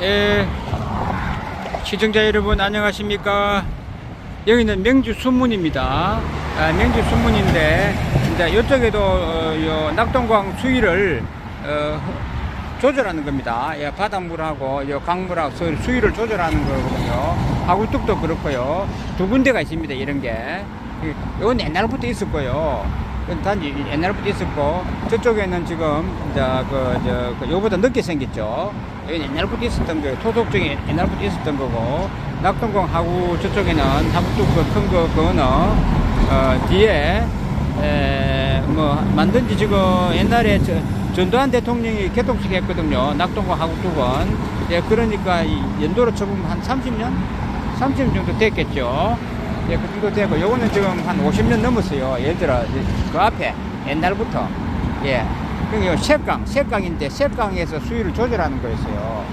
예, 시청자 여러분 안녕하십니까? 여기는 명주 수문입니다. 아, 명주 수문인데 이제 이쪽에도 어, 요 낙동강 수위를 어, 조절하는 겁니다. 예, 바닷물하고 요 강물하고 수- 수위를 조절하는 거거든요. 하구뚝도 그렇고요. 두 군데가 있습니다. 이런 게. 이- 이건 옛날부터 있었고요. 단지 옛날부터 있었고 저쪽에는 지금 이제 그, 저, 그 요보다 늦게 생겼죠. 이건 옛날부터 있었던 거예요. 토속 쪽에 옛날부터 있었던 거고 낙동강 하구 저쪽에는 하구뚝 그큰거 그거는 어, 뒤에 에, 뭐 만든 지 지금 옛날에 저, 전두환 대통령이 개통식 했거든요. 낙동강 하구뚝은 예, 그러니까 이 연도로 쳐보면 한 30년 30년 정도 됐겠죠. 예, 그 정도 되고, 요거는 지금 한 50년 넘었어요. 예를 들어, 그 앞에, 옛날부터. 예. 그게 셋강, 셋강인데, 셋강에서 수위를 조절하는 거였어요.